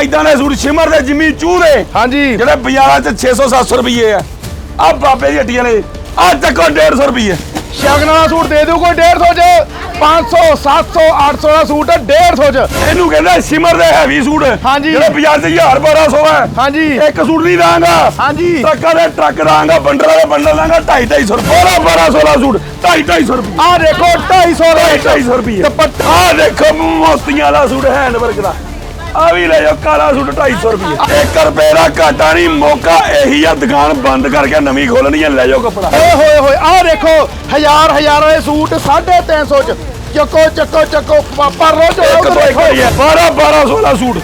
ਐਦਾਂ ਦੇ suit shimmer ਦੇ ਜਿਮੀ ਚੂਹ ਦੇ। ਹਾਂਜੀ। ਜਿਹੜੇ ਬਾਜ਼ਾਰਾਂ 'ਚ 600 700 ਰੁਪਏ ਆ। ਆ ਬਾਬੇ ਦੀ ਹੱਟੀ ਵਾਲੇ ਆ ਚੱਕੋ 150 ਰੁਪਏ ਸ਼ਗਨ ਵਾਲਾ ਸੂਟ ਦੇ ਦਿਓ ਕੋਈ 150 ਚ। 500 700 800 ਦਾ ਸੂਟ 150 ਚ। ਇਹਨੂੰ ਕਹਿੰਦੇ ਸ਼ਿਮਰ ਦੇ ਹੈਵੀ ਸੂਟ। ਹਾਂਜੀ। ਜਿਹੜੇ ਬਾਜ਼ਾਰ 'ਚ 1000 1200 ਹੈ ਹਾਂਜੀ। ਇੱਕ ਸੂਟ ਨਹੀਂ ਦਾਂਗਾ। ਹਾਂਜੀ। ਟਰੱਕਾਂ ਦੇ ਟਰੱਕ ਦਾਂਗਾ ਬੰਡਲ ਵਾਲੇ ਬੰਡਲ ਦਾਂਗਾ 2.5 250 ਰੁਪਏ। 1200 ਦਾ ਸੂਟ 2.5 250 ਰੁਪਏ ਆ ਦੇਖੋ 250 ਦਾ 250 ਰੁਪਏ ਦੁਪੱਟਾ। ਦੇਖੋ ਮੋਤੀਆਂ ਵਾਲਾ ਸੂਟ ਹੈਂਡ ਵਰਕ ਦਾ। ਆ ਵੀ ਲੈ ਜਾਓ ਕਾਲਾ ਸੂਟ 250 ਰੁਪਏ 1 ਰੁਪਏ ਦਾ ਘਾਟਾ ਨਹੀਂ ਮੌਕਾ ਇਹੀ ਆ ਦੁਕਾਨ ਬੰਦ ਕਰਕੇ ਨਵੀਂ ਖੋਲਣੀ ਹੈ ਲੈ ਜਾਓ ਕੱਪੜਾ। ਓਏ ਹੋਏ ਹੋਏ ਆ ਦੇਖੋ ਹਜ਼ਾਰ ਹਜ਼ਾਰ ਵਾਲੇ ਸੂਟ 350 ਚ। ਚੱਕੋ ਚੱਕੋ ਚੱਕੋ ਪਰ ਰੋਜ਼ ਇੱਕ ਤੋਂ ਇੱਕ ਹੀ ਹੈ 12 1200 ਦਾ ਸੂਟ।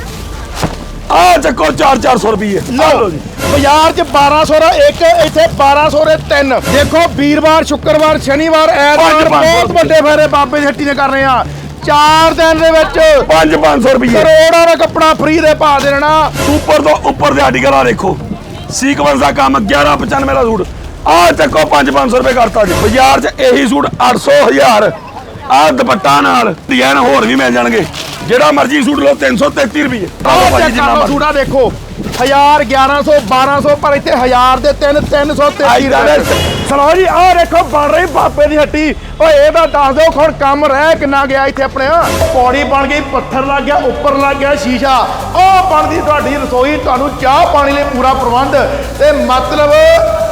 ਆ ਚੱਕੋ 4 400 ਰੁਪਏ ਲਓ ਜੀ। ਬਾਜ਼ਾਰ 'ਚ 1200 ਦਾ ਇੱਕ ਇੱਥੇ 1200 ਦੇ ਤਿੰਨ। ਦੇਖੋ ਵੀਰਵਾਰ ਸ਼ੁੱਕਰਵਾਰ ਸ਼ਨੀਵਾਰ ਐਤਵਾਰ ਬਹੁਤ ਵੱਡੇ ਫੇਰੇ ਬਾਬੇ ਦੀ ਹੱਟੀ ਨੇ ਕਰ ਰਹੇ ਆ। ਚਾਰ ਦਿਨ ਦੇ ਵਿੱਚ 5 500 ਰੁਪਏ ਕਰੋੜਾਂ ਦਾ ਕੱਪੜਾ ਫ੍ਰੀ ਦੇ ਪਾ ਦੇਣਾ। ਉੱਪਰ ਤੋਂ ਉੱਪਰ ਦੇ ਆਰਟੀਕਲ ਆ ਦੇਖੋ। ਸੀਕਵੈਂਸ ਦਾ ਕੰਮ 1195 ਦਾ ਸੂਟ। ਆ ਚੱਕੋ 5 500 ਰੁਪਏ ਕਰਤਾ ਜੀ। ਬਾਜ਼ਾਰ 'ਚ ਇਹੀ ਸੂਟ 800 1000 ਆ ਦੁਪੱਟਾ ਨਾਲ ਡਿਜ਼ਾਈਨ ਹੋਰ ਵੀ ਮਿਲ ਜਾਣਗੇ। ਜਿਹੜਾ ਮਰਜ਼ੀ ਸੂਟ ਲਓ 333 ਰੁਪਏ ਆਹ ਭਾਜੀ ਜਿੰਨਾ ਮਰਜ਼ੀ। ਸੂਟਾ ਦੇਖੋ। 1000 1100 1200 ਪਰ ਇੱਥੇ 1000 ਦੇ 3 333 ਆਈਦਾ ਨੇ। ਚਲੋ ਜੀ ਆਹ ਦੇਖੋ ਬਣ ਰਹੀ ਬਾਬੇ ਦੀ ਹੱਟੀ। ਓਏ ਇਹਦਾ ਦੱਸ ਦਿਓ ਹੁਣ ਕੰਮ ਰਹਿ ਕਿੰਨਾ ਗਿਆ ਇੱਥੇ ਆਪਣੇ। ਪੌੜੀ ਬਣ ਗਈ ਪੱਥਰ ਲੱਗ ਗਿਆ ਉੱਪਰ ਲੱਗ ਗਿਆ ਸ਼ੀਸ਼ਾ। ਉਹ ਬਣਦੀ ਤੁਹਾਡੀ ਰਸੋਈ ਤੁਹਾਨੂੰ ਚਾਹ ਪਾਣੀ ਲਈ ਪੂਰਾ ਪ੍ਰਬੰਧ। ਤੇ ਮਤਲਬ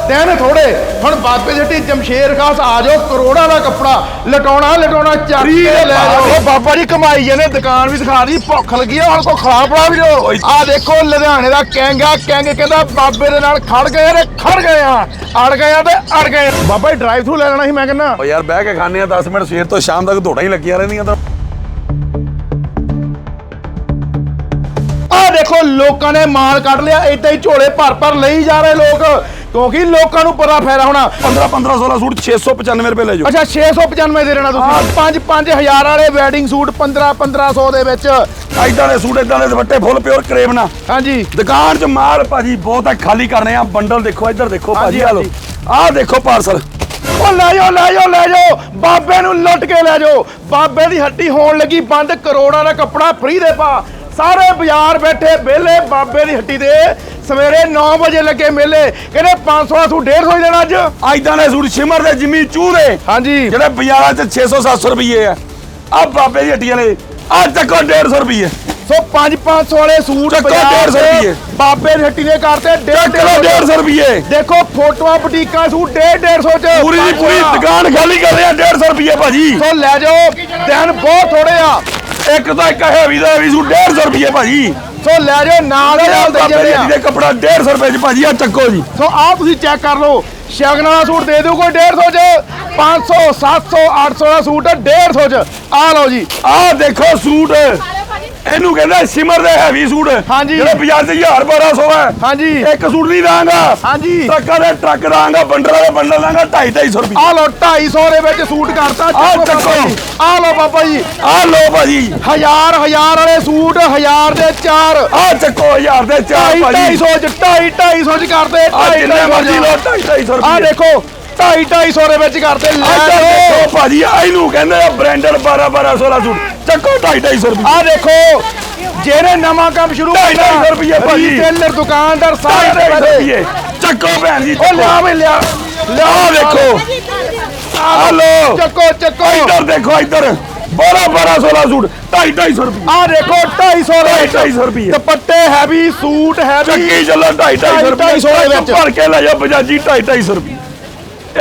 ਦਿਨ ਥੋੜੇ। ਹੁਣ ਬਾਬੇ ਹੱਟੀ ਜਮਸ਼ੇਰ ਖਾਸ ਆ ਜਾਓ ਕਰੋੜਾਂ ਦਾ ਕੱਪੜਾ ਲਟਾਉਣਾ ਲਟਾਉਣਾ ਦੇ ਲੈ ਜਾਓ। ਬਾਬਾ ਜੀ ਕਮਾਈ ਜਾਂਦੇ ਦੁਕਾਨ ਵੀ ਦਿਖਾ ਦੀ ਭੁੱਖ ਲੱਗੀ ਆ ਹੁਣ ਕੋ ਖਾ ਪੜਾ ਵੀ ਦਿਓ ਆ ਦੇਖੋ ਲੁਧਿਆਣੇ ਦਾ ਕੈਂਗਾ ਕੈਂਗ ਕਹਿੰਦਾ ਬਾਬੇ ਦੇ ਨਾਲ ਖੜ ਗਏ ਨੇ ਖੜ ਗਏ ਆ। ਅੜ ਗਏ ਆ ਤੇ ਅੜ ਗਏ। ਬਾਬਾ ਜੀ ਡਰਾਈਵ ਥਰੂ ਲੈ ਲੈਣਾ ਸੀ ਮੈਂ ਕਹਿੰਦਾ। ਓ ਯਾਰ ਬਹਿ ਕੇ ਖਾਣੇ ਆ 10 ਮਿੰਟ ਸਵੇਰ ਤੋਂ ਸ਼ਾਮ ਤੱਕ ਧੋੜਾ ਹੀ ਲੱਗੀਆਂ ਰਹਿੰਦੀਆਂ ਤਾਂ। ਆ ਦੇਖੋ ਲੋਕਾਂ ਨੇ ਮਾਲ ਕੱਢ ਲਿਆ ਏਦਾਂ ਹੀ ਝੋਲੇ ਭਰ ਭਰ ਲਈ ਜਾ ਰਹੇ ਲੋਕ। ਕਿਉਂਕਿ ਲੋਕਾਂ ਨੂੰ ਪਤਾ ਫਾਇਦਾ ਹੋਣਾ। 15 1500 ਦਾ ਸੂਟ 695 ਰੁਪਏ ਲੈ ਜਾਓ। ਅੱਛਾ 695 ਦੇ ਦੇਣਾ ਤੁਸੀਂ। 5 5000 ਵਾਲੇ ਵੈਡਿੰਗ ਸੂਟ 15 1500 ਦੇ ਵਿੱਚ। ਐਦਾਂ ਦੇ ਸੂਟ ਐਦਾਂ ਦੇ ਦੁਪੱਟੇ ਫੁੱਲ ਪਿਓਰ ਕਰੇਵ ਨਾ ਹਾਂਜੀ। ਦੁਕਾਨ 'ਚ ਮਾਲ ਭਾਜੀ ਬਹੁਤ ਹੈ ਖਾਲੀ ਕਰਨੇ ਆ। ਬੰਡਲ ਦੇਖੋ ਇੱਧਰ ਦੇਖੋ ਭਾਜੀ ਆ ਲੋ। ਆਹ ਦੇਖੋ ਪਾਰਸਲ ਉਹ ਲੈ ਜਾਓ ਲੈ ਜਾਓ ਲੈ ਜਾਓ। ਬਾਬੇ ਨੂੰ ਲੁੱਟ ਕੇ ਲੈ ਜਾਓ। ਬਾਬੇ ਦੀ ਹੱਟੀ ਹੋਣ ਲੱਗੀ ਬੰਦ ਕਰੋੜਾਂ ਦਾ ਕੱਪੜਾ ਫ੍ਰੀ ਦੇ ਪਾ। ਸਾਰੇ ਬਾਜ਼ਾਰ ਬੈਠੇ ਵਿਹਲੇ ਬਾਬੇ ਦੀ ਹੱਟੀ ਦੇ। ਸਵੇਰੇ 9 ਵਜੇ ਲੱਗੇ ਮੇਲੇ। ਕਹਿੰਦੇ 500 ਦਾ ਸੂਟ 150 ਹੀ ਦੇਣਾ ਅੱਜ। ਐਦਾਂ ਦੇ ਸੂਟ ਸ਼ਿਮਰ ਦੇ ਜਿਮੀ ਦੇ। ਹਾਂਜੀ। ਜਿਹੜੇ ਬਾਜ਼ਾਰਾਂ 'ਚ 600 700 ਰੁਪਏ ਆ। ਆ ਬਾਬੇ ਦੀ ਹੱਟੀ ਵਾਲੇ ਆ ਚੱਕੋ 150 ਰੁਪਏ ਸੋ 5 500 ਵਾਲੇ ਸੂਟ ਚੱਕੋ ਬਾਜ਼ਾਰ 150 ਦੇ ਰੁਪਈਏ। ਬਾਬੇ ਦੀ ਹੱਟੀ ਨੇ ਕਰਤੇ ਚੱਕੋ 150 ਰੁਪਏ ਦੇਖੋ ਫੋਟੋਆਂ ਬੁਟੀਕਾਂ ਸੂਟ 150 ਚ। ਪੂਰੀ ਦੀ ਪੂਰੀ ਦੁਕਾਨ ਖਾਲੀ ਕਰ ਰਹੇ ਆ 150 ਰੁਪਏ ਭਾਜੀ। ਸੋ ਲੈ ਜਾਓ। ਦਿਨ ਬਹੁਤ ਥੋੜੇ ਆ। ਇੱਕ ਤਾਂ ਇੱਕ ਹੈਵੀ ਦਾ ਹੈਵੀ ਸੂਟ 150 ਰੁਪਏ ਭਾਜੀ। ਸੋ ਲੈ ਜਾਓ ਨਾਲ ਦੇ ਨਾਲ ਦੇ ਬਾਬੇ ਜਿਹੜੇ ਦੀ ਆ। ਦੇ ਕੱਪੜਾ 150 ਰੁਪਏ 'ਚ ਭਾਜੀ ਆ ਚੱਕੋ ਜੀ। ਸੋ ਆਹ ਤੁਸੀਂ ਚੈੱਕ ਕਰ ਲਓ ਸ਼ਗਨ ਵਾਲਾ ਸੂਟ ਦੇ ਦਿਓ ਕੋਈ 150 ਚ। 500 700 800 ਦਾ ਸੂਟ 150 ਚ। ਆਹ ਲਓ ਜੀ। ਆਹ ਦੇਖੋ ਸੂਟ। ਇਹਨੂੰ ਕਹਿੰਦੇ ਸਿਮਰ ਦੇ ਹੈਵੀ ਸੂਟ। ਹਾਂਜੀ। ਜਿਹੜੇ ਬਾਜ਼ਾਰ 'ਚ 1000 1200 ਹੈ। ਹਾਂਜੀ। ਇੱਕ ਸੂਟ ਨਹੀਂ ਦਾਂਗਾ। ਹਾਂਜੀ। ਟਰੱਕਾਂ ਦੇ ਟਰੱਕ ਦਾਂਗਾ ਬੰਡਲ ਵਾਲੇ ਬੰਡਲ ਦਾਂਗਾ 2.5 250 ਰੁਪਏ ਆਹ ਲਓ 250 ਦੇ ਵਿੱਚ ਸੂਟ ਕਰਤਾ। ਆਹ ਚੱਕੋ। ਆਹ ਲਓ ਬਾਬਾ ਜੀ। ਆਹ ਲੋ ਭਾਜੀ। ਹਜ਼ਾਰ ਹਜ਼ਾਰ ਵਾਲੇ ਸੂਟ ਹਜ਼ਾਰ ਦੇ ਚਾਰ। ਆਹ ਚੱਕੋ 1000 ਦੇ ਚਾਰ ਭਾਜੀ। 250 ਚ 250 250 ਚ ਕਰਦੇ। ਆ ਜਿੰਨੇ ਮਰਜ਼ੀ ਲੋ 250 ਆਹ ਰੁਪਏ ਦੇਖੋ। 250 ਦੇ ਵਿੱਚ ਕਰਦੇ ਲੈ ਆਹ ਜਾਓ ਦੇਖੋ ਭਾਜੀ ਆ ਇਹਨੂੰ ਕਹਿੰਦੇ ਆ ਬ੍ਰਾਂਡਡ 12 1200 ਦਾ ਸੂਟ ਚੱਕੋ 250 ਰੁਪਏ ਆਹ ਦੇਖੋ ਜਿਹੜੇ ਨਵਾਂ ਕੰਮ ਸ਼ੁਰੂ ਢਾਈ ਢਾਈ ਸੌ ਰੁਪਈਏ ਭਾਜੀ। ਰੀਟੇਲਰ ਦੁਕਾਨਦਾਰ ਸਾਰੇ 250 ਪੈਸੇ ਰੁਪਏ ਚੱਕੋ ਭੈਣ ਜੀ ਉਹ ਲਿਆ ਵੇ ਲਿਆ ਆਹ ਦੇਖੋ ਆਹ ਲੋ ਚੱਕੋ ਚੱਕੋ ਇੱਧਰ ਦੇਖੋ ਇੱਧਰ 12 1200 ਦਾ ਸੂਟ 250 ਰੁਪਏ ਆ ਦੇਖੋ 250 ਦੇ ਵਿੱਚ 250 ਰੁਪਏ ਦੁਪੱਟੇ ਹੈਵੀ ਸੂਟ ਹੈਵੀ ਚੱਕੀ ਚੱਲੋ 250 ਰੁਪਏ 250 ਦੇ ਵਿੱਚ। ਭਰ ਕੇ ਲੈ ਜਾਓ ਬਜਾਜੀ 250 ਰੁਪਏ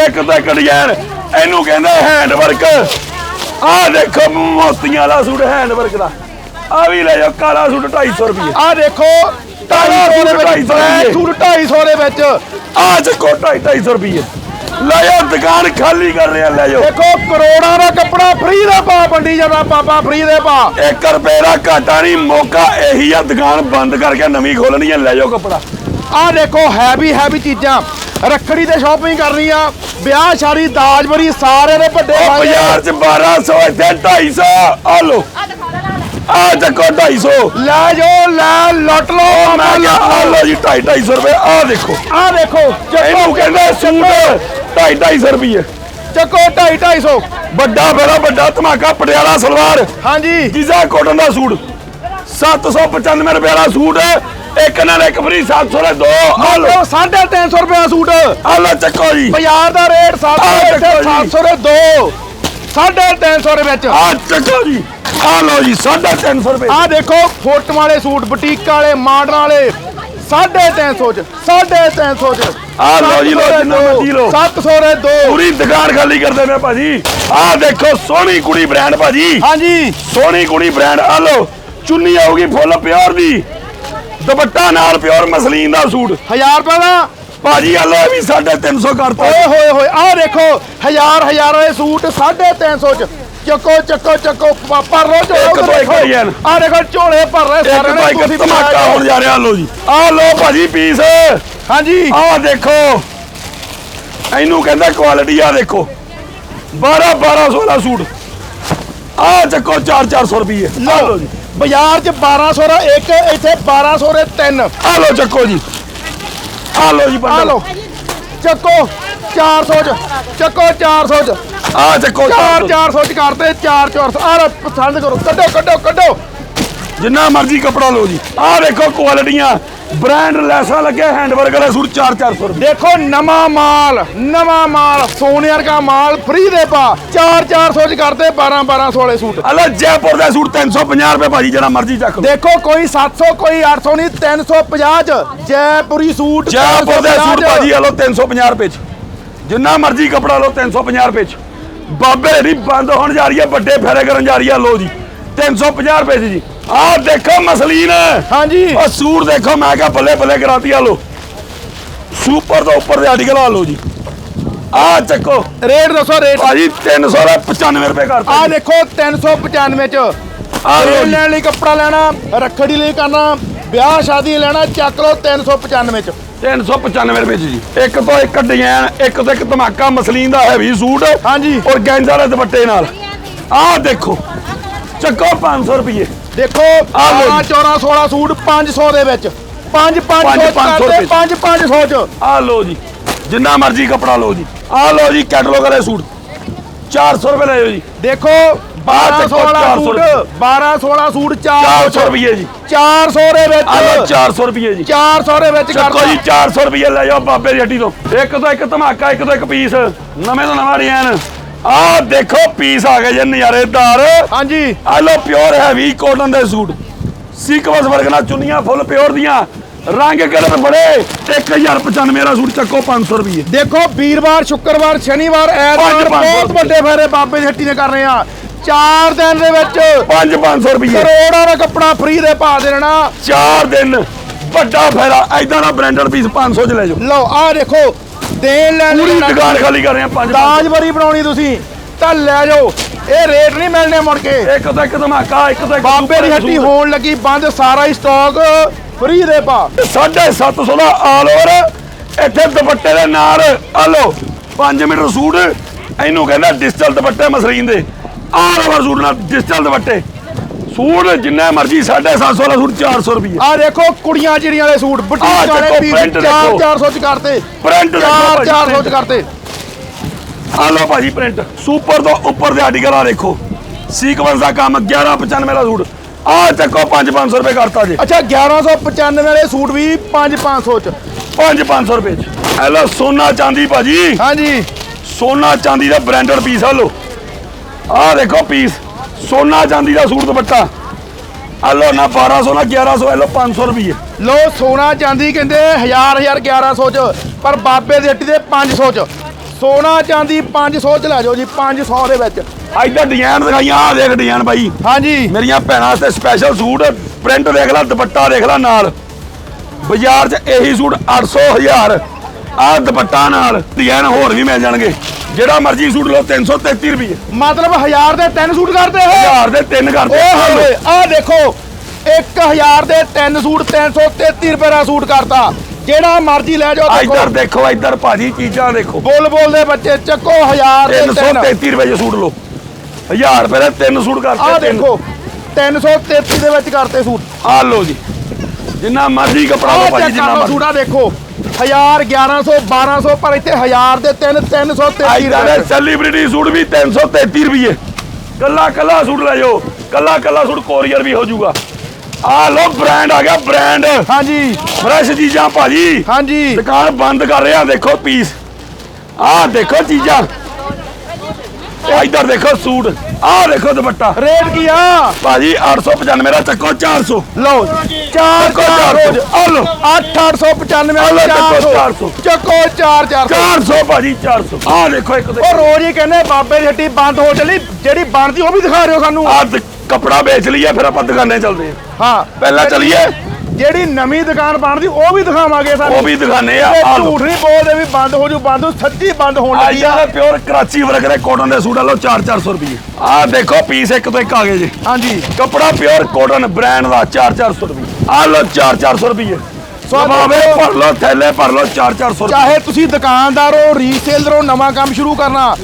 ਇੱਕ ਤਾਂ ਇੱਕ ਡਿਜ਼ਾਈਨ ਇਹਨੂੰ ਕਹਿੰਦੇ ਹੈਂਡ ਵਰਕ ਆਹ ਦੇਖੋ ਮੋਤੀਆਂ ਵਾਲਾ ਸੂਟ ਹੈਂਡ ਵਰਕ ਦਾ। ਆ ਵੀ ਲੈ ਜਾਓ ਕਾਲਾ ਸੂਟ 250 ਰੁਪਏ ਆ ਦੇਖੋ 250 ਦੇ ਵਿੱਚ 250 ਬਲੈਕ ਸੂਟ 250 ਦੇ ਵਿੱਚ। ਆ ਚੱਕੋ 250 ਰੁਪਏ ਲੈ ਜਾਓ ਦੁਕਾਨ ਖਾਲੀ ਕਰ ਰਿਹਾ ਲੈ ਜਾਓ। ਦੇਖੋ ਕਰੋੜਾਂ ਦਾ ਕੱਪੜਾ ਫ੍ਰੀ ਦਾ ਪਾ ਵੰਡੀ ਜਾਂਦਾ ਬਾਬਾ ਫ੍ਰੀ ਦੇ ਪਾ। 1 ਰੁਪਏ ਦਾ ਘਾਟਾ ਨਹੀਂ ਮੌਕਾ ਇਹੀ ਆ ਦੁਕਾਨ ਬੰਦ ਕਰਕੇ ਨਵੀਂ ਖੋਲਣੀ ਹੈ ਲੈ ਜਾਓ ਕੱਪੜਾ। ਆ ਦੇਖੋ ਹੈਵੀ ਹੈਵੀ ਚੀਜ਼ਾਂ। ਰੱਖੜੀ ਤੇ ਸ਼ਾਪਿੰਗ ਕਰਨੀ ਆ। ਵਿਆਹ ਸ਼ਾਦੀ ਦਾਜ ਬਰੀ ਸਾਰੇ ਦੇ ਵੱਡੇ ਉਹ ਬਾਜ਼ਾਰ ਚ 1200 ਇੱਥੇ 250 ਆ ਲੋ ਆ ਚੱਕੋ 250 ਲੈ ਜਾਓ ਲੈ ਲੁੱਟ ਮੈਂ ਕਿਹਾ ਆ ਲੋ ਜੀ 250 ਰੁਪਏ। ਆ ਦੇਖੋ। ਆ ਦੇਖੋ ਇਹਨੂੰ ਕਹਿੰਦੇ ਸੂਟ 250 ਰੁਪਏ ਚੱਕੋ 250 250 ਵੱਡਾ ਬੜਾ ਵੱਡਾ ਧਮਾਕਾ ਪਟਿਆਲਾ ਸਲਵਾਰ। ਹਾਂਜੀ। ਜਿਜ਼ਾ ਕੋਟਨ ਦਾ ਸੂਟ। 795 ਰੁਪਏ ਵਾਲਾ ਸੂਟ। ਇੱਕ ਨਾਲ ਇੱਕ ਫ੍ਰੀ 700 ਦੇ। ਦੋ ਆ ਲੋ ਲਓ 350 ਰੁਪਏ ਸੂਟ। ਆ ਲੋ ਚੱਕੋ ਜੀ। ਬਾਜ਼ਾਰ ਦਾ ਰੇਟ 700 ਆਹ ਇੱਥੇ ਦੇਖੋ ਜੀ। 700 ਦੇ। ਦੋ 350 ਦੇ ਵਿੱਚ। ਆ ਚੱਕੋ ਜੀ। ਆ ਲੋ ਜੀ 350 ਰੁਪਏ। ਆ ਦੇਖੋ ਫੋਟੋ ਵਾਲੇ ਸੂਟ ਬੁਟੀਕ ਵਾਲੇ ਮਾਡਲ ਵਾਲੇ। 350 ਚ 350 ਚ। ਆਹ ਲਓ ਜੀ, ਲਓ, 700 ਦੇ ਜਿੰਨਾ ਮਰਜ਼ੀ ਲਓ। 700 ਦੇ ਦੋ। ਪੂਰੀ ਦੁਕਾਨ ਖਾਲੀ ਕਰਦੇ ਨੇ ਭਾਜੀ। ਆ ਦੇਖੋ ਸੋਹਣੀ ਕੁੜੀ ਬ੍ਰਾਂਡ ਭਾਜੀ। ਹਾਂਜੀ। ਸੋਹਣੀ ਕੁੜੀ ਬ੍ਰਾਂਡ ਆ ਲੋ ਚੁੰਨੀ ਆਊਗੀ ਫੁੱਲ ਪਿਓਰ ਦੀ। ਦੁਪੱਟਾ ਨਾਲ ਪਿਓਰ ਮਸਲੀਨ ਦਾ ਸੂਟ। 1000 ਰੁਪਏ ਦਾ। ਭਾਜੀ ਆ ਲੋ ਇਹ ਵੀ 350 ਕਰਤਾ। ਓਏ ਹੋਏ ਹੋਏ ਆਹ ਦੇਖੋ ਹਜ਼ਾਰ ਹਜ਼ਾਰ ਵਾਲੇ ਸੂਟ 350 ਚ। ਚੱਕੋ ਚੱਕੋ ਚੱਕੋ ਪ- ਪਰ ਰੋ ਇੱਕ ਤੋਂ ਇੱਕ ਹੀ ਦੇਖੋ ਝੋਲੇ ਭਰ ਰਹੇ ਇੱਕ ਤੋਂ ਨੇ ਇੱਕ ਤੁਸੀਂ ਵੀ ਧਮਾਕਾ ਆਏ ਹੋਣ ਜਾ ਰਿਹਾ ਲੋ ਜੀ। ਆ ਲੋ ਭਾਜੀ ਪੀਸ ਹਾਂਜੀ। ਆ ਦੇਖੋ। ਇਹਨੂੰ ਕਹਿੰਦਾ ਕੁਆਲਿਟੀ ਆ ਦੇਖੋ। 12 1200 ਦਾ ਸੂਟ। ਆ ਚੱਕੋ 4 400 ਰੁਪਏ ਆ ਲੋ ਜੀ। ਬਾਜ਼ਾਰ 'ਚ 1200 ਦਾ ਇੱਕ ਇੱਥੇ 1200 ਦੇ ਤਿੰਨ। ਆ ਲੋ ਚੱਕੋ ਜੀ। ਆ ਲੋ ਜੀ ਆ ਬੰਡਲ ਲਓ। ਚੱਕੋ 400 ਚ ਚੱਕੋ 400 ਚ। ਆ ਚੱਕੋ 4 400 ਚ ਕਰਦੇ 4 400 ਆ ਪਸੰਦ ਕਰੋ। ਕੱਢੋ ਕੱਢੋ ਕੱਢੋ। ਜਿੰਨਾ ਮਰਜ਼ੀ ਕਪੜਾ ਲਓ ਜੀ। ਆ ਦੇਖੋ ਕੁਆਲਿਟੀਆਂ। ਬ੍ਰਾਂਡ ਲੈਸਾਂ ਲੱਗੇ ਹੈਂਡਵਰਕ ਵਾਲੇ ਸੂਟ 4 400 ਰੁਪਏ। ਦੇਖੋ ਨਵਾਂ ਮਾਲ ਨਵਾਂ ਮਾਲ ਸੋਨੇ ਵਰਗਾ ਮਾਲ ਫ੍ਰੀ ਦੇ ਪਾ 4 400 ਚ ਕਰਦੇ 12 1200 ਵਾਲੇ ਸੂਟ। ਅਲਾ ਜੈਪੁਰ ਦਾ ਸੂਟ 350 ਰੁਪਏ ਭਾਜੀ ਜਿਹੜਾ ਮਰਜ਼ੀ ਚੱਕ ਲਓ। ਦੇਖੋ ਕੋਈ 700 ਕੋਈ 800 ਨਹੀਂ 350 ਚ ਜੈਪੁਰੀ ਸੂਟ ਜੈਪੁਰ ਦੇ 350 ਸੂਟ ਚ। ਭਾਜੀ ਲਓ 350 ਰੁਪਏ ਚ। ਜਿੰਨਾ ਮਰਜ਼ੀ ਕਪੜਾ ਲਓ 350 ਰੁਪਏ ਚ। ਬਾਬੇ ਦੀ ਬੰਦ ਹੋਣ ਜਾ ਰਹੀ ਹੈ ਵੱਡੇ ਫੇਰੇ ਕਰਨ ਜਾ ਰਹੀ ਹੈ ਲਓ ਜੀ 350 ਰੁਪਏ 'ਚ ਜੀ। ਆਹ ਦੇਖੋ ਮਸਲੀਨ। ਹਾਂਜੀ। ਉਹ ਸੂਟ ਦੇਖੋ ਮੈਂ ਕਿਹਾ ਬੱਲੇ ਬੱਲੇ ਕਰਾਤੀ ਆ ਲੋ ਸੁਪਰ ਤੋਂ ਉੱਪਰ ਦੇ ਆਰਟੀਕਲ ਆ ਲੋ ਜੀ। ਆਹ ਚੱਕੋ। ਰੇਟ ਦੱਸੋ ਰੇਟ। ਭਾਜੀ 300 ਦਾ 95 ਰੁਪਏ ਕਰਤਾ ਆ। ਦੇਖੋ 395 ਚ। ਜੀ। ਲੈਣ ਲਈ ਕੱਪੜਾ ਲੈਣਾ ਰੱਖੜੀ ਲਈ ਕਰਨਾ ਵਿਆਹ ਸ਼ਾਦੀ ਲੈਣਾ ਚੱਕ ਲਓ 395 ਚ। 395 ਰੁਪਏ ਜੀ। ਇੱਕ ਤੋਂ ਇੱਕ ਡਿਜ਼ਾਈਨ ਇੱਕ ਤੋਂ ਇੱਕ ਧਮਾਕਾ ਮਸਲੀਨ ਦਾ ਹੈਵੀ ਸੂਟ ਹਾਂਜੀ। ਔਰ ਗੈਂਜਾ ਦੇ ਦੁਪੱਟੇ ਨਾਲ। ਆਹ ਦੇਖੋ। ਚੱਕੋ 500 ਰੁਪਏ। ਦੇਖੋ ਆਹ ਲਓ 12 ਜੀ। 14 16 ਸੂਟ 500 ਦੇ ਵਿੱਚ। 5 500 ਪੰਜ- ਚ ਪੰਜ ਸੌ ਕਰਦੇ ਰੁਪਏ। 5 500 ਚ। ਆਹ ਲੋ ਜੀ ਜਿੰਨਾ ਮਰਜ਼ੀ ਕਪੜਾ ਲਓ ਜੀ। ਆਹ ਲੋ ਜੀ ਕੈਟਲੌਗ ਵਾਲੇ ਸੂਟ। 400 ਰੁਪਏ ਲੈ ਜਾਓ ਜੀ। ਦੇਖੋ 12 ਚੱਕੋ 16 400 ਸੂਟ ਰੁਪਏ। 12 16 ਸੂਟ 400 ਰੁਪਏ ਜੀ। 400 ਦੇ ਆਹ ਲੋ ਵਿੱਚ 400 ਰੁਪਏ ਜੀ। 400 ਦੇ ਵਿੱਚ ਕਰਦਾ। ਜੀ 400 ਰੁਪਏ ਲੈ ਜਾਓ ਬਾਬੇ ਦੀ ਹੱਟੀ ਤੋਂ। ਇੱਕ ਤੋਂ ਇੱਕ ਧਮਾਕਾ ਇੱਕ ਤੋਂ ਇੱਕ ਪੀਸ। ਨਵੇਂ ਤੋਂ ਨਵਾਂ ਡਿਜ਼ਾਈਨ। ਆਹ ਦੇਖੋ ਪੀਸ ਆ ਗਏ ਜੇ ਨਜ਼ਾਰੇਦਾਰ। ਹਾਂਜੀ। ਆ ਲੋ ਪਿਓਰ ਹੈਵੀ ਕਾਟਨ ਦੇ ਸੂਟ। ਸੀਕਵੈਂਸ ਵਰਗ ਨਾਲ ਚੁੰਨੀਆਂ ਫੁੱਲ ਪਿਓਰ ਦੀਆਂ। ਰੰਗ ਕਲਰ ਬੜੇ? 1095 ਦਾ ਸੂਟ ਚੱਕੋ 500 ਰੁਪਏ ਦੇਖੋ ਵੀਰਵਾਰ ਸ਼ੁੱਕਰਵਾਰ ਸ਼ਨੀਵਾਰ ਐਤਵਾਰ ਬਹੁਤ ਵੱਡੇ ਫੇਰੇ ਬਾਬੇ ਦੀ ਹੱਟੀ ਦੇ ਕਰ ਰਹੇ ਆ। ਚਾਰ ਦਿਨ ਦੇ ਵਿੱਚ 5 500 ਰੁਪਏ ਕਰੋੜਾਂ ਦਾ ਕੱਪੜਾ ਫ੍ਰੀ ਦੇ ਪਾ ਦੇਣਾ। 4 ਦਿਨ। ਵੱਡਾ ਫੇਰਾ ਐਦਾਂ ਦਾ ਬ੍ਰਾਂਡਡ ਪੀਸ 500 ਚ ਲੈ ਜਾਓ। ਲਓ ਆਹ ਦੇਖੋ ਦੇਣ ਲੈਣ ਪੂਰੀ। ਦੁਕਾਨ ਖਾਲੀ ਕਰ ਰਹੇ ਆ 5 ਦਾਜਵਰੀ ਬਣਾਉਣੀ ਤੁਸੀਂ। ਤਾਂ ਲੈ ਜਾਓ। ਇਹ ਰੇਟ ਨਹੀਂ ਮਿਲਣੇ ਮੁੜ ਕੇ। ਇੱਕ ਤੋਂ ਇੱਕ ਧਮਾਕਾ ਇੱਕ ਤੋਂ ਬਾਬੇ ਦੀ ਹੱਟੀ ਹੋਣ ਲੱਗੀ ਬੰਦ ਸਾਰਾ ਹੀ ਸਟਾਕ ਫ੍ਰੀ ਦੇ ਪਾ। 750 ਦਾ ਆਲ ਓਵਰ। ਇੱਥੇ ਦੁਪੱਟੇ ਦੇ ਨਾਲ ਆ ਲਓ 5 ਮੀਟਰ ਸੂਟ। ਇਹਨੂੰ ਕਹਿੰਦਾ ਡਿਜੀਟਲ ਦੁਪੱਟੇ ਮਸਰੀਨ ਦੇ। ਆਲ ਓਵਰ ਸੂਟ ਨਾਲ ਡਿਜੀਟਲ ਦੁਪੱਟੇ। ਸੂਟ ਜਿੰਨਾ ਮਰਜ਼ੀ 750 ਦਾ ਸੂਟ 400 ਰੁਪਏ ਆ ਦੇਖੋ ਕੁੜੀਆਂ ਚਿੜੀਆਂ ਵਾਲੇ ਸੂਟ ਬੁਟੀਕ ਵਾਲੇ ਪੀਸ print 4 ਦੇਖੋ। 400 ਚ ਕਰਤੇ। ਪ੍ਰਿੰਟ 4 400 ਚ ਕਰਤੇ। ਆ ਲਓ ਭਾਜੀ ਪ੍ਰਿੰਟ ਸੁਪਰ ਤੋਂ ਉੱਪਰ ਦੇ ਆਰਟੀਕਲ ਆ ਦੇਖੋ। ਸੀਕਵੈਂਸ ਦਾ ਕੰਮ 1195 ਦਾ ਸੂਟ। ਆ ਚੱਕੋ 5-500 ਰੁਪਏ ਕਰਤਾ ਜੀ। ਅੱਛਾ 1195 ਵਾਲੇ ਸੂਟ ਵੀ 5 500 ਚ। 5-500 ਰੁਪਏ ਚ। ਇਹ ਲਓ ਸੋਨਾ ਚਾਂਦੀ ਭਾਜੀ। ਹਾਂਜੀ। ਸੋਨਾ ਚਾਂਦੀ ਦਾ ਬ੍ਰਾਂਡਡ ਪੀਸ ਆ ਲਓ। ਆ ਦੇਖੋ ਪੀਸ। ਸੋਨਾ ਚਾਂਦੀ ਦਾ ਸੂਟ ਦੁਪੱਟਾ। ਆ ਲਓ ਨਾ 1200 ਨਾ 1100 ਇਹ ਲਓ 500 ਰੁਪਏ ਲੋ ਸੋਨਾ ਚਾਂਦੀ ਕਹਿੰਦੇ 1000 1000 1100 ਚ ਪਰ ਬਾਬੇ ਦੀ ਹੱਟੀ ਦੇ 500 ਚ। ਸੋਨਾ ਚਾਂਦੀ 500 ਚ ਲੈ ਜਾਓ ਜੀ 500 ਦੇ ਵਿੱਚ। ਐਦਾਂ ਡਿਜ਼ਾਈਨ ਦਿਖਾਈਆਂ ਆ ਦੇਖ ਡਿਜ਼ਾਈਨ ਬਾਈ। ਹਾਂਜੀ। ਮੇਰੀਆਂ ਭੈਣਾਂ ਵਾਸਤੇ ਸਪੈਸ਼ਲ ਸੂਟ ਪ੍ਰਿੰਟ ਦੇਖ ਲੈ ਦੁਪੱਟਾ ਦੇਖ ਲੈ ਨਾਲ। ਬਾਜ਼ਾਰ 'ਚ ਇਹੀ ਸੂਟ 800 1000 ਆਹ ਦੁਪੱਟਾ ਨਾਲ ਡਿਜ਼ਾਈਨ ਹੋਰ ਵੀ ਮਿਲ ਜਾਣਗੇ। ਜਿਹੜਾ ਮਰਜ਼ੀ ਸੂਟ ਲਓ 333 ਰੁਪਏ ਮਤਲਬ 1000 ਦੇ 3 ਸੂਟ ਕਰਦੇ ਇਹ? 1000 ਦੇ ਤਿੰਨ ਕਰਦੇ। ਓਏ ਹੋਏ ਆ ਦੇਖੋ 1000 ਦੇ 3 ਸੂਟ 333 ਰੁਪਏ ਦਾ ਸੂਟ ਕਰਤਾ। ਜਿਹੜਾ ਮਰਜ਼ੀ ਲੈ ਜਾਓ ਇੱਧਰ ਦੇਖੋ ਇੱਧਰ ਭਾਜੀ ਚੀਜ਼ਾਂ ਦੇਖੋ। ਬੋਲ ਬੋਲ ਦੇ ਬੱਚੇ ਚੱਕੋ 1000 ਦੇ 3 333 ਰੁਪਏ 'ਚ ਸੂਟ ਲਓ। 1000 ਰੁਪਏ ਦੇ ਤਿੰਨ ਸੂਟ ਕਰਤੇ ਆ ਤਿੰਨ। ਦੇਖੋ 333 ਦੇ ਵਿੱਚ ਕਰਤੇ ਸੂਟ। ਆਹ ਲਓ ਜੀ। ਜਿੰਨਾ ਮਰਜ਼ੀ ਕਪੜਾ ਲਓ ਆ ਭਾਜੀ ਜਿੰਨਾ ਮਰਜ਼ੀ। ਸੂਟਾ ਦੇਖੋ। 1000 1100 1200 ਪਰ ਇੱਥੇ 1000 ਦੇ 3 333 ਇੱਧਰ ਰੁਪਏ। ਸੈਲੀਬ੍ਰਿਟੀ ਸੂਟ ਵੀ 333 ਰੁਪਏ ਕੱਲਾ ਕੱਲਾ ਸੂਟ ਲੈ ਜਾਓ ਕੱਲਾ ਕੱਲਾ ਸੂਟ ਕੋਰੀਅਰ ਵੀ ਹੋ ਜਾਊਗਾ। ਆ ਲੋ ਬ੍ਰਾਂਡ ਆ ਗਿਆ ਬ੍ਰਾਂਡ ਹਾਂਜੀ। ਫਰੈਸ਼ ਚੀਜ਼ਾਂ ਭਾਜੀ। ਹਾਂਜੀ। ਦੁਕਾਨ ਬੰਦ ਕਰ ਰਿਹਾ ਦੇਖੋ ਪੀਸ ਆਹ ਦੇਖੋ ਚੀਜ਼ਾਂ। ਇੱਧਰ ਦੇਖੋ ਸੂਟ ਆਹ ਦੇਖੋ ਦੁਪੱਟਾ। ਰੇਟ ਕੀ ਆ? ਭਾਜੀ 895 ਦਾ ਚੱਕੋ 400 ਲਓ ਚਾਰ ਚੱਕੋ ਚਾਰ 400 ਰੋਜ਼ ਆ ਲੋ 8895 ਆ ਲਓ ਚੱਕੋ 400 ਚੱਕੋ 4 400 400 ਭਾਜੀ 400 ਆਹ ਦੇਖੋ ਇੱਕ ਉਹ ਰੋਜ਼ ਹੀ ਕਹਿੰਦੇ ਬਾਬੇ ਦੀ ਹੱਟੀ ਬੰਦ ਹੋ ਚੱਲੀ ਜਿਹੜੀ ਬਣਦੀ ਉਹ ਵੀ ਦਿਖਾ ਦਿਓ ਸਾਨੂੰ। ਆ ਕਪੜਾ ਵੇਚ ਲਈਏ ਫਿਰ ਆਪਾਂ ਦੁਕਾਨੇ ਚੱਲਦੇ ਹਾਂ। ਹਾਂ। ਪਹਿਲਾਂ ਚੱਲੀਏ। ਜਿਹੜੀ ਨਵੀਂ ਦੁਕਾਨ ਬਣਦੀ ਉਹ ਵੀ ਦਿਖਾਵਾਂਗੇ ਸਾਨੂੰ। ਉਹ ਵੀ ਦਿਖਾਣੇ ਆ। ਇਹ ਆ ਝੂਠ ਨਹੀਂ ਬੋਲਦੇ ਵੀ ਬੰਦ ਹੋ ਜੂ ਬੰਦ ਹੋ ਸੱਚੀ ਬੰਦ ਹੋਣ ਲੱਗੀ ਆ। ਦੇ ਪਿਓਰ ਕਰਾਚੀ ਵਰਕ ਦੇ ਕੋਟਨ ਦੇ ਸੂਟ ਆ ਲੋ 4-400 ਰੁਪਏ ਆਹ ਦੇਖੋ ਪੀਸ ਇੱਕ ਤੋਂ ਇੱਕ ਆ ਗਏ ਜੀ। ਹਾਂਜੀ। ਕਪੜਾ ਪਿਓਰ ਕੋਟਨ ਬ੍ਰਾਂਡ ਦਾ 4-400 ਰੁਪਏ ਆ ਲੋ 4-400 ਰੁਪਏ ਸਵਾਵੇ ਭਰ ਲੋ ਥੈਲੇ ਭਰ ਲੋ 4-400 ਰੁਪਏ ਚਾਹੇ ਤੁਸੀਂ ਦੁਕਾਨਦਾਰ ਹੋ ਰੀਸੇਲਰ ਹੋ ਨਵਾਂ ਕੰਮ ਸ਼ੁਰੂ ਕਰਨਾ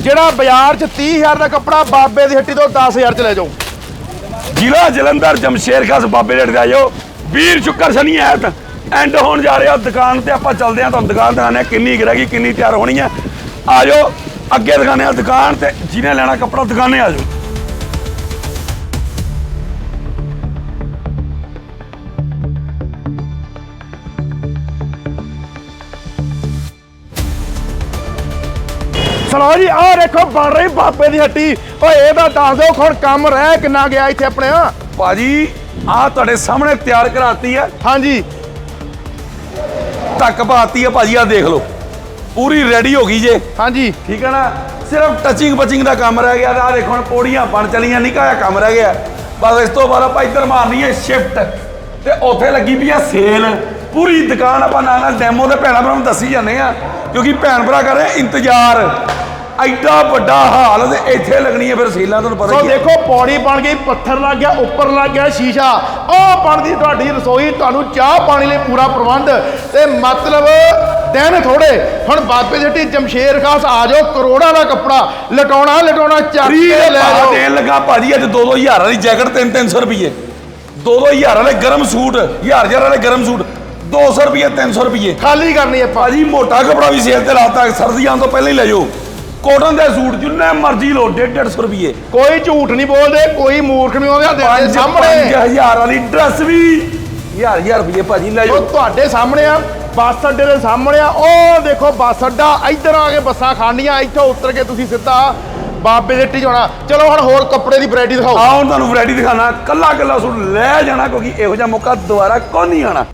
ਜਿਹੜਾ ਬਾਜ਼ਾਰ 'ਚ 30000 ਦਾ ਕੱਪੜਾ ਬਾਬੇ ਦੀ ਹੱਟੀ ਤੋਂ 10000 ਚ ਲੈ ਜਾਓ। ਜ਼ਿਲ੍ਹਾ ਜਲੰਧਰ ਜਮਸ਼ੇਰ ਖਾਸ ਬਾਬੇ ਤੇ ਆਇਓ ਵੀਰ ਸ਼ੁੱਕਰ ਸ਼ਨੀ ਐਤ। ਐਂਡ ਹੋਣ ਜਾ ਰਿਹਾ ਦੁਕਾਨ ਤੇ ਆਪਾਂ ਚੱਲਦੇ ਹਾਂ ਤੁਹਾਨੂੰ ਦੁਕਾਨ ਦਿਖਾਣੇ ਕਿੰਨੀ ਗਿਰੇਗੀ ਕਿੰਨੀ ਤਿਆਰ ਹੋਣੀ ਹੈ। ਆਜੋ ਅੱਗੇ ਦਿਖਾਣੇ ਆ ਦੁਕਾਨ ਤੇ ਜਿਹਨੇ ਲੈਣਾ ਕੱਪੜਾ ਦੁਕਾਨੇ ਆਜੋ। ਚਲੋ ਜੀ ਆਹ ਦੇਖੋ ਬਣ ਰਹੀ ਬਾਬੇ ਦੀ ਹੱਟੀ। ਓਏ ਇਹਦਾ ਦੱਸ ਦਿਓ ਹੁਣ ਕੰਮ ਰਹਿ ਕਿੰਨਾ ਗਿਆ ਇੱਥੇ ਆਪਣੇ ਆ ਭਾਜੀ ਆ ਤੁਹਾਡੇ ਸਾਹਮਣੇ ਤਿਆਰ ਕਰਾਤੀ ਹੈ। ਹਾਂਜੀ। ਧੱਕ ਪਾਤੀ ਹੈ ਭਾਜੀ ਆ ਦੇਖ ਲਓ। ਪੂਰੀ ਰੈਡੀ ਹੋ ਗਈ ਜੇ। ਹਾਂਜੀ। ਠੀਕ ਹੈ ਨਾ? ਸਿਰਫ ਟੱਚਿੰਗ ਬਚਿੰਗ ਦਾ ਕੰਮ ਰਹਿ ਗਿਆ ਆ ਦੇਖੋ ਹੁਣ ਪੌੜੀਆਂ ਬਣ ਚਲੀਆਂ ਨਿੱਕਾ ਜਿਹਾ ਕੰਮ ਰਹਿ ਗਿਆ। ਬਸ ਇਸ ਤੋਂ ਬਾਅਦ ਆਪਾਂ ਇੱਧਰ ਮਾਰਨੀ ਹੈ ਸ਼ਿਫਟ ਤੇ ਉੱਥੇ ਲੱਗੀ ਵੀ ਆ ਸੇਲ ਪੂਰੀ ਦੁਕਾਨ ਆਪਾਂ ਨਾਲ ਨਾਲ ਡੈਮੋ ਦੇ ਭੈਣਾਂ ਭਰਾਵਾਂ ਨੂੰ ਦੱਸੀ ਜਾਂਦੇ ਆ ਕਿਉਂਕਿ ਭੈਣ ਭਰਾ ਕਰ ਰਹੇ ਇੰਤਜ਼ਾਰ। ਐਡਾ ਵੱਡਾ ਹਾਲ ਤੇ ਇੱਥੇ ਲੱਗਣੀ ਹੈ ਫਿਰ ਸੇਲਾਂ ਤੁਹਾਨੂੰ ਪਤਾ ਸੋ ਹੀ ਹੈ। ਦੇਖੋ ਪੌੜੀ ਬਣ ਗਈ ਪੱਥਰ ਲੱਗ ਗਿਆ ਉੱਪਰ ਲੱਗ ਗਿਆ ਸ਼ੀਸ਼ਾ। ਉਹ ਬਣਦੀ ਤੁਹਾਡੀ ਰਸੋਈ ਤੁਹਾਨੂੰ ਚਾਹ ਪਾਣੀ ਲਈ ਪੂਰਾ ਪ੍ਰਬੰਧ। ਤੇ ਮਤਲਬ ਦਿਨ ਥੋੜੇ ਹੁਣ ਬਾਬੇ ਦੀ ਹੱਟੀ ਜਮਸ਼ੇਰ ਖਾਸ ਆ ਜਾਓ ਕਰੋੜਾਂ ਦਾ ਕੱਪੜਾ। ਲਟਾਉਣਾ ਲਟਾਉਣਾ ਚੱਕ ਫ੍ਰੀ ਕੇ ਦੇ ਲੈ ਜਾਓ। ਦੇਣ ਲੱਗਾ ਭਾਜੀ ਅੱਜ 2-2000 ਵਾਲੀ ਜੈਕਟ 3-300 ਰੁਪਏ 2-2000 ਵਾਲੇ ਗਰਮ ਸੂਟ 1000 ਵਾਲੇ ਗਰਮ ਸੂਟ 200 ਰੁਪਏ 300 ਰੁਪਏ ਖਾਲੀ ਕਰਨੀ ਆਪਾਂ। ਭਾਜੀ ਮੋਟਾ ਕਪੜਾ ਵੀ ਸੇਲ ਤੇ ਲਾਤਾ ਸਰਦੀ ਆਉਣ ਤੋਂ ਪਹਿਲਾਂ ਹੀ ਲੈ ਜਾਓ। ਕੋਟਨ ਦੇ ਸੂਟ ਜਿੰਨੇ ਮਰਜ਼ੀ ਲਓ 150 ਰੁਪਏ ਕੋਈ ਝੂਠ ਨਹੀਂ ਬੋਲਦੇ ਕੋਈ ਮੂਰਖ ਨਹੀਂ ਹੋਗਾ ਦੇ ਸਾਹਮਣੇ। 5000 ਵਾਲੀ ਡਰੈਸ ਵੀ। 1000 1000 ਰੁਪਏ ਭਾਜੀ ਲੈ ਜਾਓ। ਤੁਹਾਡੇ ਸਾਹਮਣੇ ਆ ਬੱਸ ਅੱਡੇ ਦੇ ਸਾਹਮਣੇ ਆ। ਉਹ ਦੇਖੋ ਬੱਸ ਅੱਡਾ ਇੱਧਰ ਆ ਕੇ ਬੱਸਾਂ ਖਾਣੀਆਂ ਇੱਥੋਂ ਉਤਰ ਕੇ ਤੁਸੀਂ ਸਿੱਧਾ ਬਾਬੇ ਦੇ ਟੀ ਜਾਣਾ ਚਲੋ ਹੁਣ ਹੋਰ ਕੱਪੜੇ ਦੀ ਵੈਰਾਈਟੀ ਦਿਖਾਓ। ਆਹ ਹੁਣ ਤੁਹਾਨੂੰ ਵੈਰਾਈਟੀ ਦਿਖਾਣਾ ਕੱਲਾ ਕੱਲਾ ਸੂਟ ਲੈ ਜਾਣਾ ਕਿਉਂਕਿ ਇਹੋ ਜਿਹਾ ਮੌਕਾ ਦੁਬਾਰਾ ਕੋਈ ਨਹੀਂ ਆਣਾ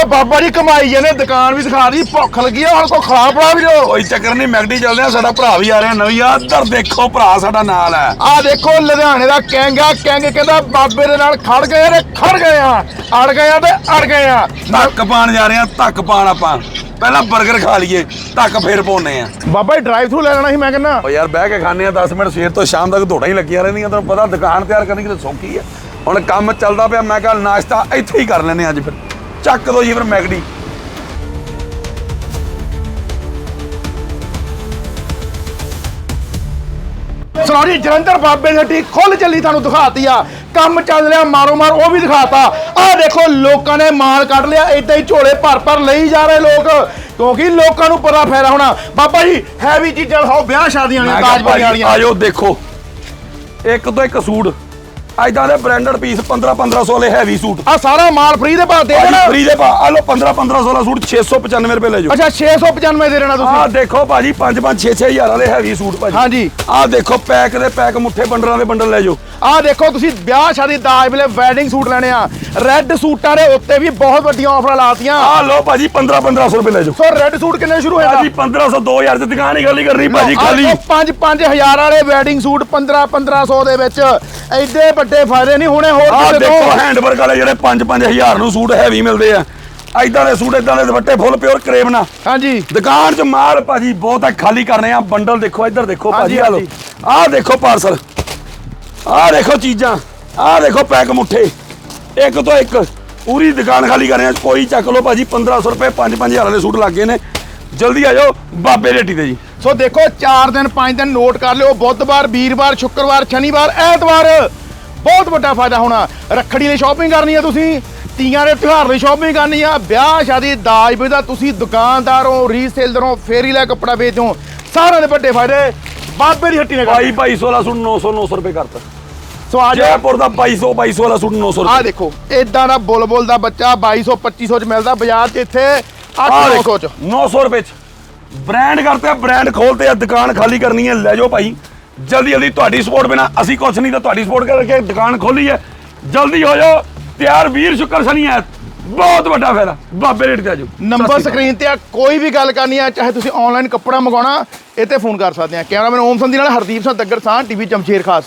ਉਹ ਬਾਬਾ ਜੀ ਕਮਾਈ ਜਾਂਦੇ ਦੁਕਾਨ ਵੀ ਦਿਖਾ ਦੀ ਭੁੱਖ ਲੱਗੀ ਆ ਹੁਣ ਕੋ ਖਾ ਪੜਾ ਵੀ ਲੋ ਕੋਈ ਚੱਕਰ ਨਹੀਂ ਮੈਗਡੀ ਚੱਲਦੇ ਆ ਸਾਡਾ ਭਰਾ ਵੀ ਆ ਰਿਹਾ ਨਵੀਂ ਆ ਇੱਧਰ ਦੇਖੋ ਭਰਾ ਸਾਡਾ ਨਾਲ ਹੈ। ਆ ਦੇਖੋ ਲੁਧਿਆਣੇ ਦਾ ਕੈਂਗਾ ਕੈਂਗ ਕਹਿੰਦਾ ਬਾਬੇ ਦੇ ਨਾਲ ਖੜ ਗਏ ਤੇ ਖੜ ਗਏ ਆ ਅੜ ਗਏ ਆ ਤੇ ਅੜ ਗਏ ਆ। ਧੱਕ ਪਾਣ ਜਾ ਰਹੇ ਆ ਧੱਕ ਪਾਣ ਆਪਾਂ। ਪਹਿਲਾਂ 버ਗਰ ਖਾ ਲਈਏ ਧੱਕ ਫੇਰ ਪਾਉਨੇ ਆ। ਬਾਬਾ ਜੀ ਡਰਾਈਵ ਥਰੂ ਲੈ ਲੈਣਾ ਸੀ ਮੈਂ ਕਹਿੰਦਾ। ਓ ਯਾਰ ਬਹਿ ਕੇ ਖਾਣੇ ਆ 10 ਮਿੰਟ ਸਵੇਰ ਤੋਂ ਸ਼ਾਮ ਤੱਕ ਧੋੜਾ ਹੀ ਲੱਗੀਆਂ ਰਹਿੰਦੀਆਂ ਤੁਹਾਨੂੰ ਪਤਾ ਦੁਕਾਨ ਤਿਆਰ ਕਰਨੀ ਕਿਤੇ ਸੌਖੀ ਆ। ਹੁਣ ਕੰਮ ਚੱਲਦਾ ਪਿਆ ਮੈਂ ਕਿਹਾ ਨਾਸ਼ਤਾ ਇੱਥੇ ਹੀ ਕਰ ਲੈਨੇ ਅੱਜ ਫਿਰ। ਚੱਕ ਦੋ ਜੀ ਫਿਰ ਮੈਗਡੀ। ਸੌਰੀ ਜਲੰਧਰ ਬਾਬੇ ਦੀ ਹੱਟੀ ਖੁੱਲ ਚੱਲੀ ਤੁਹਾਨੂੰ ਦਿਖਾਤੀ ਆ। ਕੰਮ ਚੱਲ ਰਿਹਾ ਮਾਰੋ ਮਾਰ ਉਹ ਵੀ ਦਿਖਾਤਾ। ਆਹ ਦੇਖੋ ਲੋਕਾਂ ਨੇ ਮਾਲ ਕੱਢ ਲਿਆ ਏਦਾਂ ਹੀ ਝੋਲੇ ਭਰ ਭਰ ਲਈ ਜਾ ਰਹੇ ਲੋਕ। ਕਿਉਂਕਿ ਲੋਕਾਂ ਨੂੰ ਪਤਾ ਫਾਇਦਾ ਹੋਣਾ। ਬਾਬਾ ਜੀ ਹੈਵੀ ਚੀਜ਼ਾਂ ਦਿਖਾਓ ਵਿਆਹ ਸ਼ਾਦੀਆਂ ਵਾਲੀਆਂ ਤਾਜ ਬਣੀਆਂ ਵਾਲੀਆਂ। ਆਜੋ ਦੇਖੋ। ਇੱਕ ਤੋਂ ਇੱਕ ਸੂਟ। ਐਦਾਂ ਦੇ ਬ੍ਰਾਂਡਡ ਪੀਸ 15 1500 ਵਾਲੇ ਹੈਵੀ ਸੂਟ ਆ ਸਾਰਾ ਮਾਲ ਫ੍ਰੀ ਦੇ ਭਾਅ ਦੇ ਦੇਣਾ ਫ੍ਰੀ ਦੇ ਪਾ ਆ ਲਓ 15 1500 ਵਾਲਾ ਸੂਟ 695 ਰੁਪਏ ਲੈ ਜਾਓ। ਅੱਛਾ 695 ਦੇ ਦੇਣਾ ਆ ਤੁਸੀਂ ਦੇਖੋ ਭਾਜੀ 5 5 6 6000 ਵਾਲੇ ਹੈਵੀ ਸੂਟ ਭਾਜੀ ਹਾਂਜੀ। ਆ ਦੇਖੋ ਪੈਕ ਦੇ ਪੈਕ ਮੁੱਠੇ ਬੰਡਲਾਂ ਦੇ ਬੰਡਲ ਲੈ ਜਾਓ। ਆਹ ਦੇਖੋ ਤੁਸੀਂ ਵਿਆਹ ਸ਼ਾਦੀ ਦਾਜ ਵੇਲੇ ਵੈਡਿੰਗ ਸੂਟ ਲੈਣੇ ਆ। ਰੈੱਡ ਸੂਟਾਂ ਦੇ ਉੱਤੇ ਵੀ ਬਹੁਤ ਵੱਡੀਆਂ ਆਫਰਾਂ ਲਾਤੀਆਂ। ਆ ਲਓ ਭਾਜੀ 15 1500 ਰੁਪਏ ਲੈ ਜਾਓ। ਸੋ ਰੈੱਡ ਸੂਟ ਕਿੰਨੇ ਸ਼ੁਰੂ ਹੋਏਗਾ ਭਾਜੀ 1500 2000 ਦੀ ਦੁਕਾਨ ਹੀ ਖਾਲੀ ਕਰਨੀ ਭਾਜੀ ਖਾਲੀ। 5 5000 ਵਾਲੇ ਵੈਡਿੰਗ ਸੂਟ 15 1500 ਦੇ ਵਿੱਚ। ਐਡੇ ਵੱਡੇ ਫਾਇਦੇ ਨਹੀਂ ਹੋਣੇ ਹੋਰ ਆ ਕਿਸੇ ਦੇਖੋ ਹੈਂਡਵਰਕ ਵਾਲੇ ਜਿਹੜੇ 5 5000 ਨੂੰ ਸੂਟ ਹੈਵੀ ਮਿਲਦੇ ਆ। ਐਦਾਂ ਦੇ ਸੂਟ ਐਦਾਂ ਦੇ ਦੁਪੱਟੇ ਫੁੱਲ ਪਿਓਰ ਕਰੇਵ ਨਾ ਹਾਂਜੀ। ਦੁਕਾਨ 'ਚ ਮਾਲ ਭਾਜੀ ਬਹੁਤ ਹੈ ਖਾਲੀ ਕਰਨੇ ਆ। ਬੰਡਲ ਦੇਖੋ ਇੱਧਰ ਦੇਖੋ ਭਾਜੀ ਆ ਹਾਂਜੀ। ਆਹ ਦੇਖੋ ਪਾਰਸਲ ਆਹ ਦੇਖੋ ਚੀਜ਼ਾਂ। ਆਹ ਦੇਖੋ ਪੈਕ ਮੁੱਠੇ। ਇੱਕ ਤੋਂ ਇੱਕ। ਪੂਰੀ ਦੁਕਾਨ ਖਾਲੀ ਕਰ ਰਹੇ ਆ। ਕੋਈ ਚੱਕ ਲਓ ਭਾਜੀ 1500 ਰੁਪਏ 5 5000 ਵਾਲੇ ਸੂਟ ਲੱਗ ਗਏ ਨੇ। ਜਲਦੀ ਆ ਜਾਓ ਬਾਬੇ ਰੇਟੀ ਤੇ ਜੀ। ਸੋ ਦੇਖੋ 4 ਦਿਨ 5 ਦਿਨ ਨੋਟ ਕਰ ਲਿਓ। ਬੁੱਧਵਾਰ ਵੀਰਵਾਰ ਸ਼ੁੱਕਰਵਾਰ ਸ਼ਨੀਵਾਰ ਐਤਵਾਰ। ਬਹੁਤ ਵੱਡਾ ਫਾਇਦਾ ਹੋਣਾ। ਰੱਖੜੀ ਲਈ ਸ਼ਾਪਿੰਗ ਕਰਨੀ ਆ ਤੁਸੀਂ ਤੀਆਂ ਦੇ ਤਿਉਹਾਰ ਲਈ ਸ਼ਾਪਿੰਗ ਕਰਨੀ ਆ ਵਿਆਹ ਸ਼ਾਦੀ ਦਾਜ ਵੀ ਦਾ ਤੁਸੀਂ ਦੁਕਾਨਦਾਰ ਹੋ ਰੀਸੇਲਰ ਹੋ ਫੇਰੀ ਲੈ ਕੱਪੜਾ ਵੇਚੋ ਸਾਰਿਆਂ ਦੇ ਵੱਡੇ ਫਾਇਦੇ ਬਾਬੇ ਦੀ ਹੱਟੀ ਨੇ ਕਰ ਭਾਈ ਭਾਈ 16 ਸੂਟ 900 900 ਰੁਪਏ ਕਰਤਾ। ਸੋ ਆ ਜਾਓ। ਜੈਪੁਰ ਦਾ 2200 2200 ਵਾਲਾ ਸੂਟ 900 ਆ ਦੇਖੋ ਇਦਾਂ ਦਾ ਬੁਲਬੁਲ ਦਾ ਬੱਚਾ 2200 2500 ਚ ਮਿਲਦਾ ਬਾਜ਼ਾਰ 'ਚ ਇੱਥੇ। ਆਹ 800 ਦੇਖੋ, ਚ। 900 ਰੁਪਏ ਚ। ਬ੍ਰਾਂਡ ਕਰਤੇ ਆ ਬ੍ਰਾਂਡ ਖੋਲਤੇ ਆ ਦੁਕਾਨ ਖਾਲੀ ਕਰਨੀ ਹੈ ਲੈ ਜਾਓ ਭਾਈ। ਜਲਦੀ ਜਲਦੀ ਤੁਹਾਡੀ ਸਪੋਰਟ ਬਿਨਾ ਅਸੀਂ ਕੁਛ ਨਹੀਂ ਤਾਂ ਤੁਹਾਡੀ ਸਪੋਰਟ ਕਰਕੇ ਦੁਕਾਨ ਖੋਲੀ ਹੈ। ਜਲਦੀ ਹੋ ਜਾਓ ਤਿਆਰ ਵੀਰ ਸ਼ੁਕਰ ਸ਼ਨੀ ਹੈ। ਬਹੁਤ ਵੱਡਾ ਫਾਇਦਾ। ਬਾਬੇ ਰੇਟ ਤੇ ਆਜੋ ਨੰਬਰ ਸਕਰੀਨ ਤੇ ਆ ਕੋਈ ਵੀ ਗੱਲ ਕਰਨੀ ਆ ਚਾਹੇ ਤੁਸੀਂ ਆਨਲਾਈਨ ਕੱਪੜਾ ਮੰਗਾਉਣਾ ਇਹ ਤੇ ਫੋਨ ਕਰ ਸਕਦੇ ਆ। ਕੈਮਰਾਮੈਨ ਓਮ ਸੰਧੀ ਨਾਲ ਹਰਦੀਪ ਸਿੰਘ ਦੱਗਰ ਸਾਹ ਟੀਵੀ ਜਮਸ਼ੇਰ ਖਾਸ।